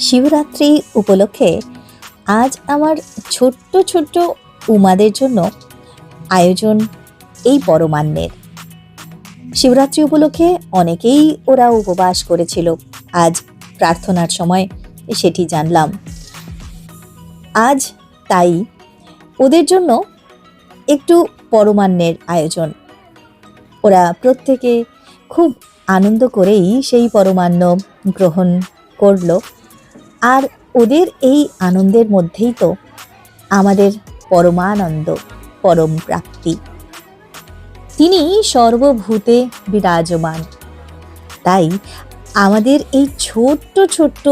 শিবরাত্রি উপলক্ষে আজ আমার ছোট্ট ছোট্ট উমাদের জন্য আয়োজন এই পরমান্নের। শিবরাত্রি উপলক্ষে অনেকেই ওরা উপবাস করেছিল। আজ প্রার্থনার সময় সেটি জানলাম। আজ তাই ওদের জন্য একটু পরমান্নের আয়োজন। ওরা প্রত্যেকে খুব আনন্দ করেই সেই পরমান্ন গ্রহণ করল। আর ওদের এই আনন্দের মধ্যেই তো আমাদের পরমানন্দ, পরম প্রাপ্তি। তিনি সর্বভূতে বিরাজমান। তাই আমাদের এই ছোট্ট ছোট্ট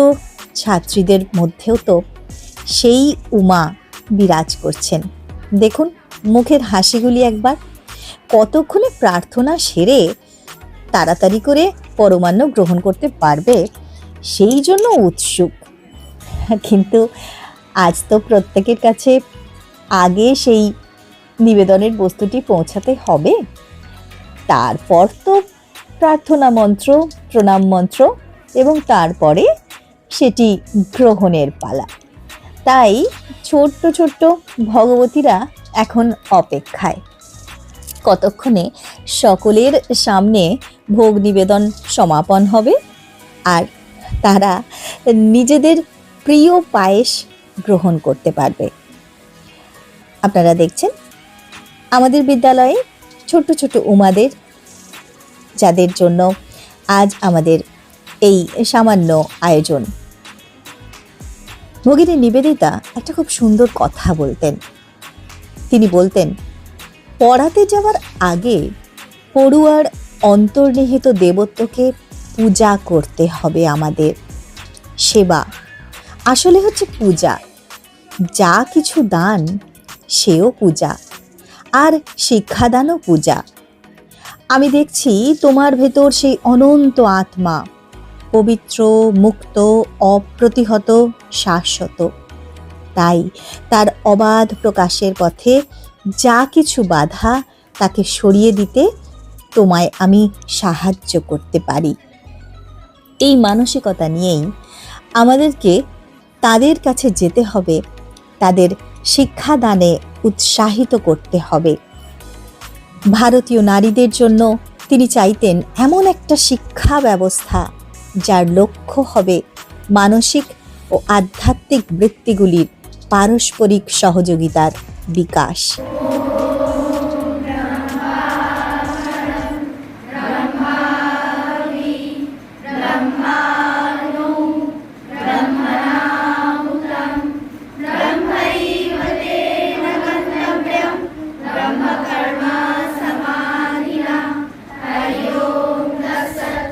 ছাত্রীদের মধ্যেও তো সেই উমা বিরাজ করছেন। দেখুন মুখের হাসিগুলি একবার। কতক্ষণে প্রার্থনা সেরে তাড়াতাড়ি করে পরমান্ন গ্রহণ করতে পারবে, সেই জন্য উৎসুক। কিন্তু আজ তো প্রত্যেকের কাছে আগে সেই নিবেদনের বস্তুটি পৌঁছাতে হবে। তারপর তো প্রার্থনা মন্ত্র, প্রণাম মন্ত্র এবং তারপরে সেটি গ্রহণের পালা। তাই ছোট্ট ছোট্ট ভগবতীরা এখন অপেক্ষায়। কতক্ষণে সকলের সামনে ভোগ নিবেদন সমাপন হবে? আর তারা নিজেদের প্রিয় পায়েস গ্রহণ করতে পারবে। আপনারা দেখছেন আমাদের বিদ্যালয়ে ছোট ছোট উমাদের, যাদের জন্য আজ আমাদের এই সামান্য আয়োজন। ভগিনী নিবেদিতা একটা খুব সুন্দর কথা বলতেন। তিনি বলতেন, পড়াতে যাওয়ার আগে পড়ুয়ার অন্তর্নিহিত দেবত্বকে পূজা করতে হবে আমাদের। সেবা আসলে হচ্ছে পূজা। যা কিছু দান, সেও পূজা। আর শিক্ষাদানও পূজা। আমি দেখছি তোমার ভেতর সেই অনন্ত আত্মা, পবিত্র, মুক্ত, অপ্রতিহত, শাশ্বত। তাই তার অবাধ প্রকাশের পথে যা কিছু বাধা, তাকে সরিয়ে দিতে তোমায় আমি সাহায্য করতে পারি। এই মানসিকতা নিয়েই আমাদেরকে তাদের কাছে যেতে হবে। তাদের শিক্ষাদানে উৎসাহিত করতে হবে। ভারতীয় নারীদের জন্য তিনি চাইতেন এমন একটা শিক্ষা ব্যবস্থা যার লক্ষ্য হবে মানসিক ও আধ্যাত্মিক বৃত্তিগুলির পারস্পরিক সহযোগিতার বিকাশ।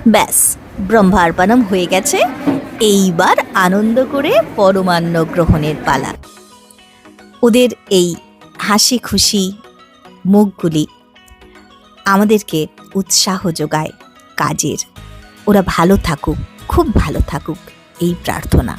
ব্যাস, ব্রহ্মার্পণম হয়ে গেছে। এইবার আনন্দ করে পরমান্ন গ্রহণের পালা। ওদের এই হাসি খুশি মুখগুলি আমাদেরকে উৎসাহ যোগায় কাজের। ওরা ভালো থাকুক, খুব ভালো থাকুক, এই প্রার্থনা।